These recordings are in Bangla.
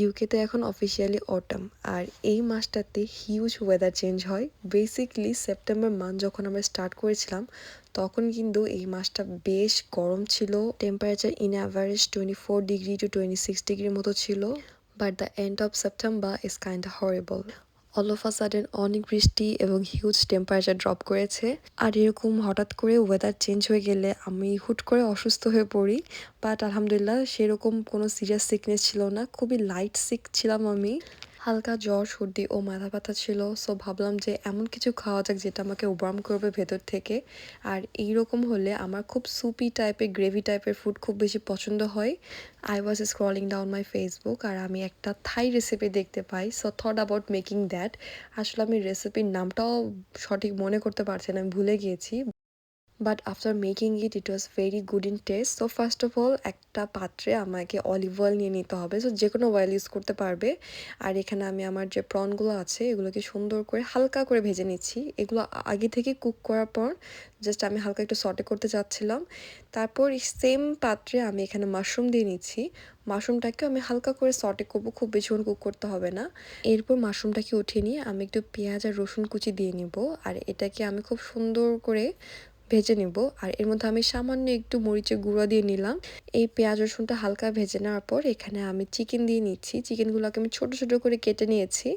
ইউকেতে এখন অফিসিয়ালি অটাম আর এই মাসটাতে হিউজ ওয়েদার চেঞ্জ হয়। বেসিকলি সেপ্টেম্বর মান্থ যখন আমরা স্টার্ট করেছিলাম, তখন কিন্তু এই মাসটা বেশ গরম ছিল। Temperature in average twenty four degree to twenty six ডিগ্রির মতো ছিল। But the end of September is kind horrible all of a sudden অনেক বৃষ্টি এবং হিউজ টেম্পারেচার ড্রপ করেছে। আর এরকম হঠাৎ করে ওয়েদার চেঞ্জ হয়ে গেলে আমি হুট করে অসুস্থ হয়ে পড়ি। বাট আলহামদুলিল্লাহ, সেরকম কোনো সিরিয়াস সিকনেস ছিল না। খুবই লাইট সিক ছিলাম আমি। হালকা জ্বর, সর্দি ও মাথা ব্যথা ছিল। সো ভাবলাম যে এমন কিছু খাওয়া যাক যেটা আমাকে ওবার্ম করবে ভেতর থেকে। আর এই রকম হলে আমার খুব সুপি টাইপের গ্রেভি টাইপের ফুড খুব বেশি পছন্দ হয়। I was scrolling down my Facebook আর আমি একটা থাই রেসিপি দেখতে পাই। So thought about making that আসলে আমি রেসিপির নামটাও সঠিক মনে করতে পারছি না, আমি ভুলে গিয়েছি। But after making it it was very good in taste so first of all একটা পাত্রে আমাকে অলিভ অয়েল নিয়ে নিতে হবে। সো যে কোনো অয়েল ইউজ করতে পারবে। আর এখানে আমি আমার যে প্রনগুলো আছে, এগুলোকে সুন্দর করে হালকা করে ভেজে নিচ্ছি। এগুলো আগে থেকে কুক করার পর জাস্ট আমি হালকা একটু সটে করতে চাচ্ছিলাম। তারপর সেম পাত্রে আমি এখানে মাশরুম দিয়ে নিচ্ছি। মাশরুমটাকে আমি হালকা করে সটে করব। খুব বেশিক্ষণ কুক করতে হবে না। এরপর মাশরুমটাকে উঠিয়ে নিয়ে আমি একটু পেঁয়াজ আর রসুন কুচি দিয়ে নিব। আর এটাকে আমি খুব সুন্দর করে ভেজে নেব। আর এর মধ্যে আমি সামান্য একটু মরিচের গুঁড়ো দিয়ে নিলাম। এই পেঁয়াজ রসুনটা হালকা ভেজে নেওয়ার পর এখানে আমি চিকেন দিয়ে নিচ্ছি। চিকেনগুলোকে আমি ছোট ছোট করে কেটে নিয়েছি।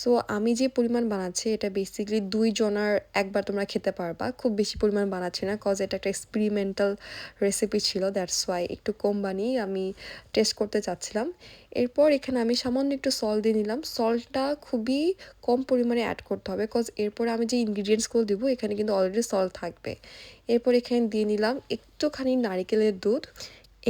সো আমি যে পরিমাণ বানাচ্ছি, এটা বেসিক্যালি দুই জনার একবার তোমরা খেতে পারবা। খুব বেশি পরিমাণ বানাচ্ছি না কজ এটা একটা এক্সপেরিমেন্টাল রেসিপি ছিল। দ্যাটস ওয়াই একটু কম বানিয়ে আমি টেস্ট করতে চাচ্ছিলাম। এরপর এখানে আমি সামান্য একটু সল্ট দিয়ে নিলাম। সল্টটা খুবই কম পরিমাণে অ্যাড করতে হবে কজ এরপর আমি যে ইনগ্রিডিয়েন্টসগুলো দেবো, এখানে কিন্তু অলরেডি সল্ট থাকবে। এরপর এখানে দিয়ে নিলাম একটুখানি নারিকেলের দুধ।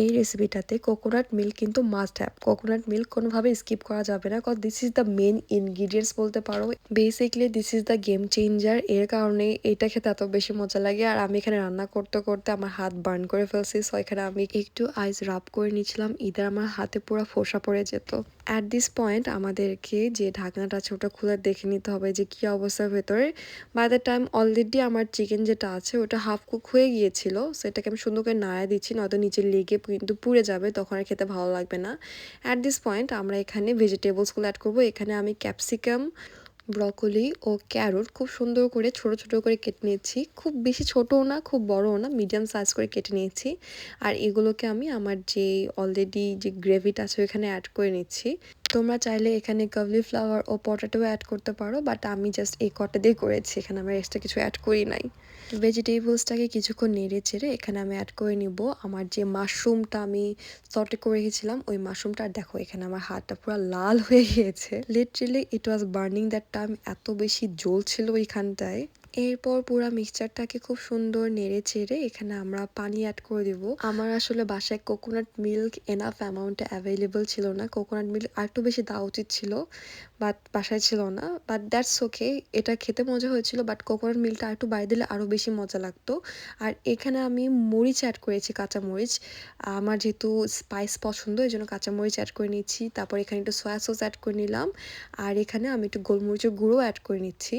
এই রেসিপিটাতে কোকোনাট মিল্ক কিন্তু মাস্ট হ্যাভ কোকোনাট মিল্ক কোনোভাবে স্কিপ করা যাবে না কারণ this is the main ingredients বলতে পারো। Basically this is the game changer এর কারণে এটা খেতে এত বেশি মজা লাগে, আর আমি এখানে রান্না করতে করতে আমার হাত বার্ন করে ফেলছি। সো এখানে আমি একটু আইস রাব করে নিয়েছিলাম। ইদার আমার হাতে পুরো ফোসা পড়ে যেত। অ্যাট দিস পয়েন্ট আমাদেরকে যে ঢাকনাটা আছে, ওটা খুলে দেখে নিতে হবে যে কী অবস্থার ভেতরে। বাই দ্য টাইম অলরেডি আমার চিকেন যেটা আছে, ওটা হাফ কুক হয়ে গিয়েছিল। সেটাকে আমি সুন্দর করে নাড়া দিচ্ছি, নয়তো নিচে লেগে কিন্তু পুড়ে যাবে, তখন আর খেতে ভালো লাগবে না। অ্যাট দিস পয়েন্ট আমরা এখানে ভেজিটেবলসগুলো অ্যাড করব। এখানে আমি ক্যাপসিকাম ব্রকলি ও ক্যারোট খুব সুন্দর করে, ছোট ছোট করে কেটে নিয়েছি। খুব বেশি ছোটও না, খুব বড়ও না মিডিয়াম সাইজ করে কেটে নিয়েছি। আর এগুলোকে আমি আমার যে অলরেডি যে গ্রেভিটা আছে ওইখানে অ্যাড করে নিচ্ছি। তোমরা চাইলে এখানে কাভলি ফ্লাওয়ার ও পটাটো অ্যাড করতে পারো বাট আমি জাস্ট এই কটা দিয়ে করেছি, এখানে আমরা এক্সট্রা কিছু অ্যাড করি নাই। ভেজিটেবলসটাকে কিছুক্ষণ নেড়ে চেড়ে এখানে আমি অ্যাড করে নিব। আমার যে মাশরুমটা আমি সটে করে রেখেছিলাম, ওই মাশরুমটা দেখো, এখানে আমার হাতটা পুরো লাল হয়ে গিয়েছে। Literally it was burning that time এত বেশি জ্বলছিল ওইখানটায়। এরপর পুরা মিক্সচারটাকে খুব সুন্দর নেড়ে চেড়ে এখানে আমরা পানি অ্যাড করে দিব। আমার আসলে বাসায় কোকোনাট মিল্ক এনাফ অ্যামাউন্টে অ্যাভেলেবল ছিল না। কোকোনাট মিল্ক আর একটু বেশি দেওয়া উচিত ছিল বাট বাসায় ছিল না। বাট দ্যাটস ওকে এটা খেতে মজা হয়েছিল বাট কোকোনাট মিল্কটা আর একটু বাইরে দিলে আরও বেশি মজা লাগতো। আর এখানে আমি মরিচ অ্যাড করেছি কাঁচা মরিচ আমার যেহেতু স্পাইস পছন্দ এই জন্য কাঁচা মরিচ অ্যাড করে নিচ্ছি। তারপর এখানে একটু সয়া সস অ্যাড করে নিলাম। আর এখানে আমি একটু গোলমরিচের গুঁড়ো অ্যাড করে নিচ্ছি।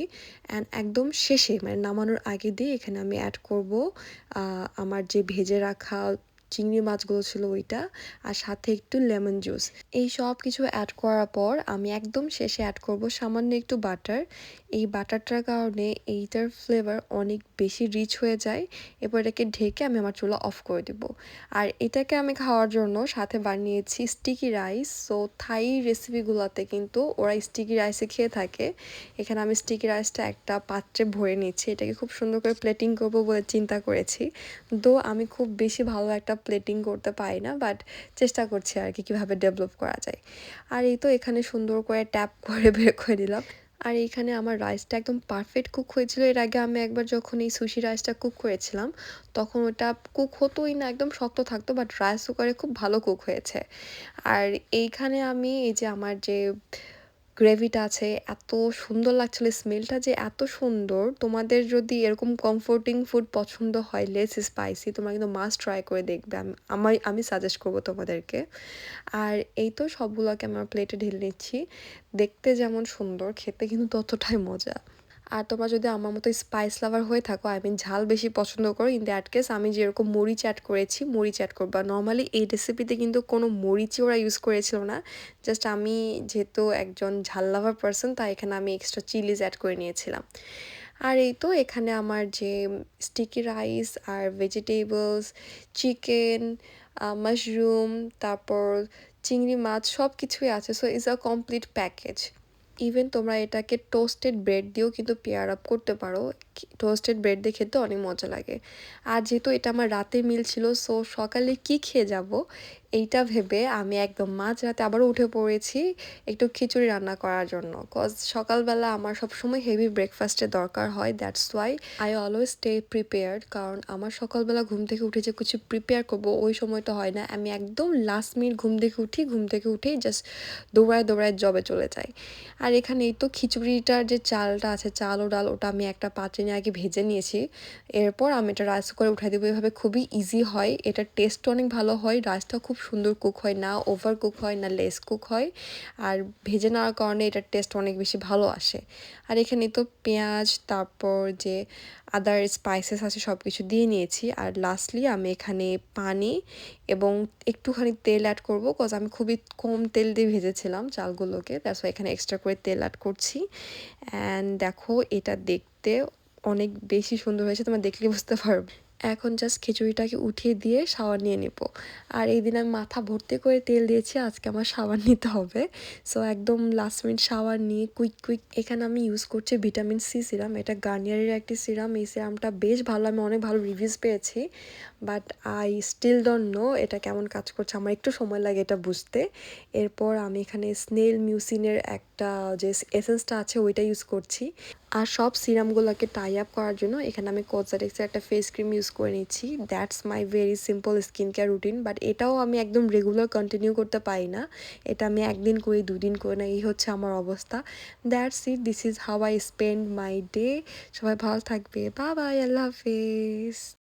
অ্যান্ড একদম শেষে মানে নামানোর আগে দিয়ে এখানে আমি অ্যাড করব আমার যে ভেজে রাখা চিংড়ি মাছগুলো ছিল ওইটা, আর সাথে একটু লেমন জুস। এই সব কিছু অ্যাড করার পর আমি একদম শেষে অ্যাড করব সামান্য একটু বাটার এই বাটারটার কারণে এইটার ফ্লেভার অনেক বেশি রিচ হয়ে যায়। এরপর এটাকে ঢেকে আমি আমার চুলা অফ করে দেব। আর এটাকে আমি খাওয়ার জন্য সাথে বানিয়েছি স্টিকি রাইস সো থাই রেসিপিগুলোতে কিন্তু ওরা স্টিকি রাইসে খেয়ে থাকে। এখানে আমি স্টিকি রাইসটা একটা পাত্রে ভরে নিচ্ছি। এটাকে খুব সুন্দর করে প্লেটিং করব বলে চিন্তা করেছি। দো আমি খুব বেশি ভালো একটা প্লেটিং করতে পারি না বাট চেষ্টা করছি আর কি কীভাবে ডেভেলপ করা যায়। আর এই তো এখানে সুন্দর করে ট্যাপ করে বের করে দিলাম আর এইখানে আমার রাইসটা একদম পারফেক্ট কুক হয়েছিল। এর আগে আমি একবার যখন এই সুশি রাইসটা কুক করেছিলাম, তখন ওটা কুক হতোই না, একদম শক্ত থাকতো বাট রাইস কুকারে খুব ভালো কুক হয়েছে। আর এইখানে আমি এই যে আমার যে গ্রেভিটা আছে, এত সুন্দর লাগছিল। স্মেলটা যে এত সুন্দর, তোমাদের যদি এরকম কমফোর্টিং ফুড পছন্দ হয় লেস স্পাইসি তোমরা কিন্তু মাস্ট ট্রাই করে দেখবে। আমি আমি সাজেস্ট করব তোমাদেরকে। আর এই তো সবগুলোকে আমার প্লেটে ঢেলে নিচ্ছি। দেখতে যেমন সুন্দর, খেতে কিন্তু ততটাই মজা। আর তোমরা যদি আমার মতো স্পাইস লাভার হয়ে থাকো আই মিন ঝাল বেশি পছন্দ করো ইন দ্যাট কেস আমি যেরকম মরিচ অ্যাড করেছি মরিচ অ্যাড করবা। নর্মালি এই রেসিপিতে কিন্তু কোনো মরিচই ওরা ইউজ করেছিল না। জাস্ট আমি যেহেতু একজন ঝাল লাভার পারসন তাই এখানে আমি এক্সট্রা চিলিজ অ্যাড করে নিয়েছিলাম। আর এই তো এখানে আমার যে স্টিকি রাইস আর ভেজিটেবলস চিকেন মাশরুম তারপর চিংড়ি মাছ সব কিছুই আছে। So is a complete package even তোমরা এটাকে টোস্টেড ব্রেড দিয়েও কিন্তু পেয়ার আপ করতে পারো। টোস্টেড ব্রেড দিয়ে খেতে অনেক মজা লাগে। আর যেহেতু এটা আমার রাতে মিল ছিল সো সকালে কি খেয়ে যাব এইটা ভেবে আমি একদম মাঝরাতে আবারও উঠে পড়েছি একটু খিচুড়ি রান্না করার জন্য। কজ সকালবেলা আমার সবসময় হেভি ব্রেকফাস্টের দরকার হয় that's why I always stay prepared কারণ আমার সকালবেলা ঘুম থেকে উঠে যে কিছু প্রিপেয়ার করব ওই সময়টা হয় না। আমি একদম লাস্ট মিনিট ঘুম থেকে উঠি, ঘুম থেকে উঠেই জাস্ট দৌড়ায় দৌড়ায় জবে চলে যাই। আর এখানে এই তো খিচুড়িটার যে চালটা আছে, চাল ও ডাল, ওটা আমি একটা পাত্রে নিয়ে আগে ভেজে নিয়েছি। এরপর আমি এটা রাইস করে উঠাই দেবো। এভাবে খুবই ইজি হয়। এটার টেস্ট অনেক ভালো হয়। রাইসটা খুব সুন্দর কুক হয় না ওভার কুক হয় না লেস কুক হয়। আর ভেজে নেওয়ার কারণে এটার টেস্ট অনেক বেশি ভালো আসে। আর এখানে তো পেঁয়াজ, তারপর যে আদার স্পাইসেস আছে সব কিছু দিয়ে নিয়েছি। আর লাস্টলি আমি এখানে পানি এবং একটুখানি তেল অ্যাড করব কজ আমি খুবই কম তেল দিয়ে ভেজেছিলাম চালগুলোকে। তারপর এখানে এক্সট্রা করে তেল অ্যাড করছি। অ্যান্ড দেখো এটা দেখতে অনেক বেশি সুন্দর হয়েছে, তোমরা দেখলে বুঝতে পারবে। এখন জাস্ট খিচুড়িটাকে উঠিয়ে দিয়ে শাওয়ার নিয়ে নিব। আর এই দিন আমি মাথা ভর্তি করে তেল দিয়েছি, আজকে আমার সাবান নিতে হবে। সো একদম লাস্ট মিনিট শাওয়ার নিয়ে কুইক কুইক এখানে আমি ইউজ করছি ভিটামিন সি সিরাম এটা গার্নিয়ারের একটি সিরাম এই সিরামটা বেশ ভালো, আমি অনেক ভালো রিভিউজ পেয়েছি। But I still don't know এটা কেমন কাজ করছে, আমার একটু সময় লাগে এটা বুঝতে। এরপর আমি এখানে স্নেল মিউসিনের একটা যে এসেন্সটা আছে, ওইটা ইউজ করছি। আর সব সিরামগুলোকে টাই আপ করার জন্য এখানে আমি কোজারেক্সের একটা ফেস ক্রিম ইউজ করে নিচ্ছি। That's my very simple skin care routine but এটাও আমি একদম রেগুলার কন্টিনিউ করতে পারি না। এটা আমি একদিন করি, দুদিন করি না, এই হচ্ছে আমার অবস্থা। That's it this is how I spend my day সবাই ভালো থাকবে। বা বাই আল্লাহ হাফিজ।